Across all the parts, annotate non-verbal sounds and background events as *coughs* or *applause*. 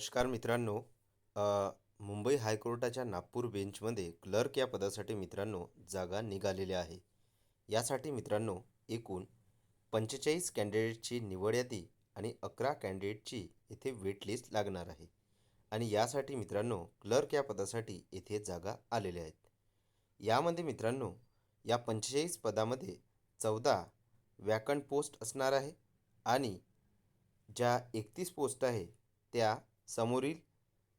नमस्कार मित्रांनो. मुंबई हायकोर्टाच्या नागपूर बेंचमध्ये क्लर्क या पदासाठी मित्रांनो जागा निघालेल्या आहे. यासाठी मित्रांनो एकूण पंचेचाळीस कॅन्डिडेटची निवड यादी आणि अकरा कॅन्डिडेटची इथे वेट लिस्ट लागणार आहे. आणि यासाठी मित्रांनो क्लर्क या पदासाठी येथे जागा आलेल्या आहेत. यामध्ये मित्रांनो या पंचेचाळीस पदामध्ये चौदा वॅकंट पोस्ट असणार आहे आणि ज्या एकतीस पोस्ट आहे त्या समोरील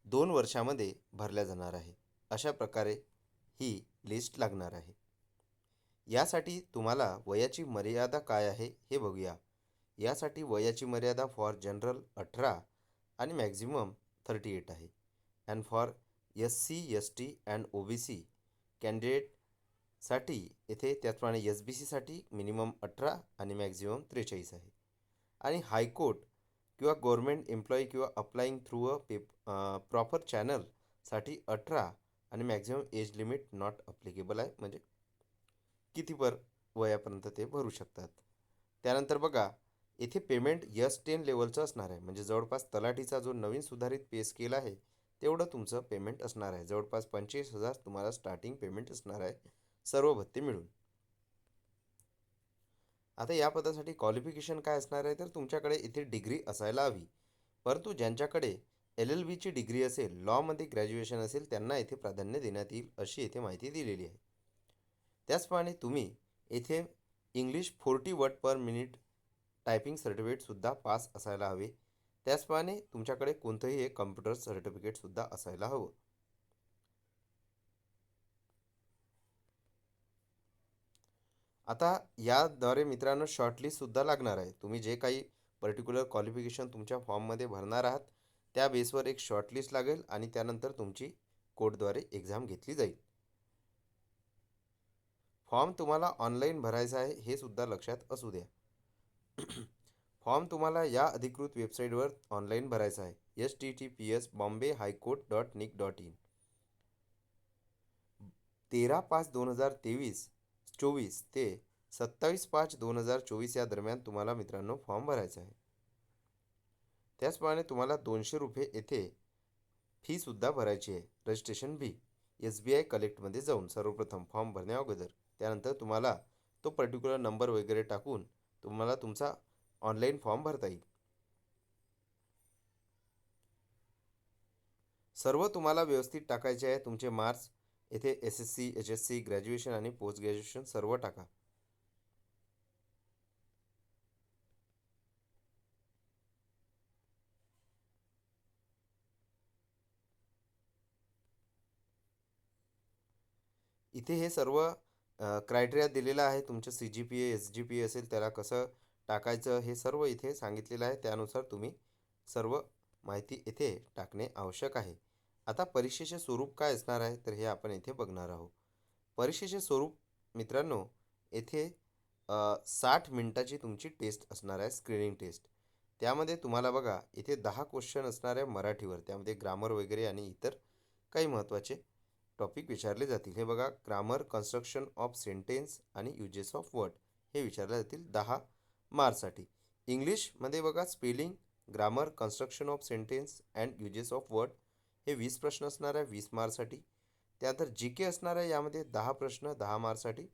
दोन वर्षामध्ये भरल्या जाणार आहे. अशा प्रकारे ही लिस्ट लागणार आहे. यासाठी तुम्हाला वयाची मर्यादा काय आहे हे बघूया. यासाठी वयाची मर्यादा फॉर जनरल अठरा आणि मॅक्झिमम थर्टी एट आहे. And for S C S T and O B C कॅन्डिडेटसाठी येथे त्याचप्रमाणे एस बी सीसाठी मिनिमम अठरा आणि मॅक्झिमम त्रेचाळीस आहे. आणि हायकोर्ट किंवा गव्हर्मेंट एम्प्लॉई किंवा applying through a pep proper चॅनलसाठी अठरा आणि maximum age limit not applicable आहे. म्हणजे किती पर वयापर्यंत ते भरू शकतात. त्यानंतर बघा येथे पेमेंट यस टेन लेवलचं असणार आहे. म्हणजे जवळपास तलाठीचा जो नवीन सुधारित पे स्केल आहे तेवढं तुमचं पेमेंट असणार आहे. जवळपास पंचवीस हजार तुम्हाला स्टार्टिंग पेमेंट असणार आहे. सर्व भत्ते मिळून. आता या पदासाठी क्वालिफिकेशन काय असणार आहे? तर तुमच्याकडे इथे डिग्री असायला हवी. परंतु ज्यांच्याकडे एल एल बीची डिग्री असेल लॉमध्ये ग्रॅज्युएशन असेल त्यांना येथे प्राधान्य देण्यात येईल अशी येथे माहिती दिलेली आहे. त्याचप्रमाणे तुम्ही येथे English forty word per minute typing सर्टिफिकेटसुद्धा pass असायला हवे. त्याचप्रमाणे तुमच्याकडे कोणतंही एक कम्प्युटर सर्टिफिकेटसुद्धा असायला हवं. आता याद्वारे मित्रांनो शॉर्टलिस्टसुद्धा लागणार आहे. तुम्ही जे काही पर्टिक्युलर क्वालिफिकेशन तुमच्या फॉर्ममध्ये भरणार आहात त्या बेसवर एक शॉर्टलिस्ट लागेल आणि त्यानंतर तुमची कोर्टद्वारे एक्झाम घेतली जाईल. फॉर्म तुम्हाला ऑनलाईन भरायचा आहे हे सुद्धा लक्षात असू द्या. *coughs* फॉर्म तुम्हाला या अधिकृत वेबसाईटवर ऑनलाईन भरायचा आहे. S T T P S Bombay high court dot nic dot in तेरा पाच दोन हजार तेवीस चोवीस ते सत्तावीस पाच दोन हजार चोवीस या दरम्यान तुम्हाला मित्रांनो फॉर्म भरायचा आहे. त्याचप्रमाणे तुम्हाला दोनशे रुपये येथे फीसुद्धा भरायची आहे. Registration B S B I कलेक्टमध्ये जाऊन सर्वप्रथम फॉर्म भरण्या अगोदर. त्यानंतर तुम्हाला तो पर्टिक्युलर नंबर वगैरे टाकून तुम्हाला तुमचा ऑनलाईन फॉर्म भरता येईल. सर्व तुम्हाला व्यवस्थित टाकायचे आहे. तुमचे मार्क्स येथे S S C H S C graduation आणि पोस्ट ग्रॅज्युएशन सर्व टाका. इथे हे सर्व क्रायटेरिया दिलेलं आहे. तुमचं C G P A S G P A असेल त्याला कसं टाकायचं हे सर्व इथे सांगितलेलं आहे. त्यानुसार तुम्ही सर्व माहिती येथे टाकणे आवश्यक आहे. आता परीक्षेचे स्वरूप काय असणार आहे तर हे आपण येथे बघणार आहोत. परीक्षेचे स्वरूप मित्रांनो येथे साठ मिनटाची तुमची टेस्ट असणार आहे स्क्रीनिंग टेस्ट त्यामध्ये तुम्हाला बघा इथे दहा क्वेश्चन असणार आहे मराठीवर. त्यामध्ये ग्रामर वगैरे आणि इतर काही महत्त्वाचे टॉपिक विचारले जातील. हे बघा ग्रामर कन्स्ट्रक्शन ऑफ सेंटेन्स आणि युजेस ऑफ वर्ड हे विचारले जातील दहा मार्कसाठी. इंग्लिशमध्ये बघा spelling grammar construction of sentence and uses of word हे वीस प्रश्न असणार आहे वीस मार्कसाठी त्यानंतर जी के असणार आहे यामध्ये दहा प्रश्न दहा मार्कसाठी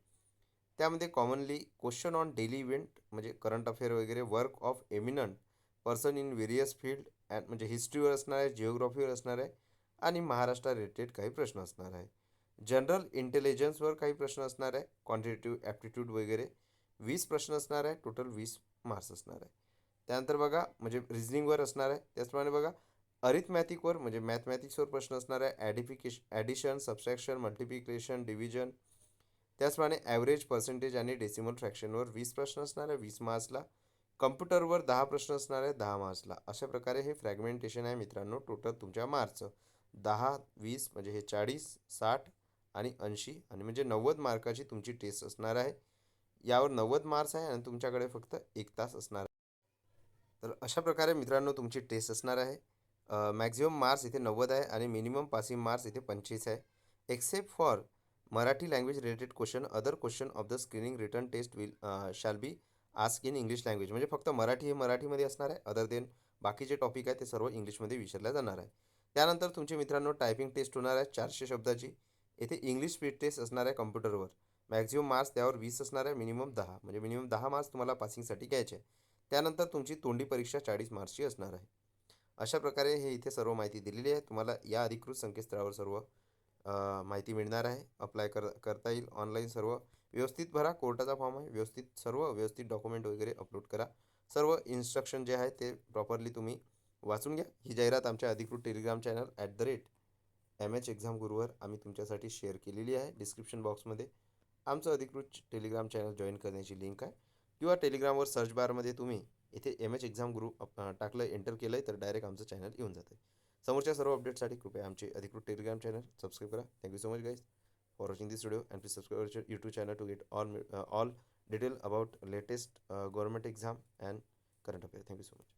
त्यामध्ये commonly question on daily event म्हणजे करंट अफेअर वगैरे work of eminent person in various field and म्हणजे हिस्ट्रीवर असणार आहे जिओग्राफीवर असणार आहे आणि महाराष्ट्र रिलेटेड काही प्रश्न असणार आहे. जनरल इंटेलिजन्सवर काही प्रश्न असणार आहे. क्वांटिटेटिव्ह ॲप्टिट्यूड वगैरे वीस प्रश्न असणार आहे. टोटल वीस मार्क्स असणार आहे. त्यानंतर बघा म्हणजे रिझनिंगवर असणार आहे. त्याचप्रमाणे बघा अरिथमॅथिकवर म्हणजे मॅथमॅटिक्सवर प्रश्न असणार आहे ॲडिफिकेश ॲडिशन सबस्ट्रॅक्शन मल्टिप्लिकेशन डिव्हिजन त्याचप्रमाणे ॲव्हरेज पर्सेंटेज आणि डेसिमल फ्रॅक्शनवर वीस प्रश्न असणाऱ्या वीस मार्क्सला कम्प्युटरवर दहा प्रश्न असणार आहे दहा मार्क्सला. अशा प्रकारे हे फ्रॅगमेंटेशन आहे मित्रांनो टोटल तुमच्या मार्क्सचं दहा वीस म्हणजे हे चाळीस साठ आणि ऐंशी आणि म्हणजे नव्वद मार्काची तुमची टेस्ट असणार आहे. यावर नव्वद मार्क्स आहे आणि तुमच्याकडे फक्त एक तास असणार आहे. तर अशा प्रकारे मित्रांनो तुमची टेस्ट असणार आहे. मॅक्झिमम मार्क्स इथे नव्वद आहे आणि मिनिमम पासिंग मार्क्स इथे पंचवीस आहे. Except for Marathi language related question other question of the screening return test will shall be ask in English language. म्हणजे फक्त मराठी हे मराठीमध्ये असणार आहे अदर देन बाकीचे टॉपिक आहे ते सर्व इंग्लिशमध्ये विचारल्या जाणार आहे. त्यानंतर तुमचे मित्रांनो टायपिंग टेस्ट होणार आहे चारशे शब्दाची. येथे इंग्लिश स्पीड टेस्ट असणार आहे कम्प्युटरवर. मॅक्झिमम मार्क्स त्यावर वीस असणार आहे मिनिमम दहा. म्हणजे मिनिमम दहा मार्क्स तुम्हाला पासिंगसाठी घ्यायचे आहे. त्यानंतर तुमची तोंडी परीक्षा चाळीस मार्क्सची असणार आहे. अशा प्रकारे हे इथे सर्व माहिती दिलेली आहे. तुम्हाला या अधिकृत संकेतस्थळावर सर्व माहिती मिळणार आहे. अप्लाय कर करता येईल ऑनलाईन सर्व. व्यवस्थित भरा. कोर्टाचा फॉर्म आहे. व्यवस्थित सर्व व्यवस्थित डॉक्युमेंट वगैरे अपलोड करा. सर्व इन्स्ट्रक्शन जे आहे ते प्रॉपरली तुम्ही वाचून घ्या. ही जाहिरात आमच्या अधिकृत Telegram channel at the rate M H exam गुरुवर आम्ही तुमच्यासाठी शेअर केलेली आहे. डिस्क्रिप्शन बॉक्समध्ये आमचं अधिकृत टेलिग्राम चॅनल जॉईन करण्याची लिंक आहे. किंवा टेलिग्रामवर सर्च बारमध्ये तुम्ही इथे एम एच एक्झाम ग्रुप टाकलं एंटर केलं आहे तर डायरेक्ट आमचं चॅनल येऊन जातं समोरच्या सर्व अपडेटसाठी कृपया आमचे अधिकृत टेलिग्राम चॅनल सबस्क्राईब करा. Thank you so much guys for watching this video and please subscribe YouTube channel to get all all detail about latest government exam and current affair thank you so much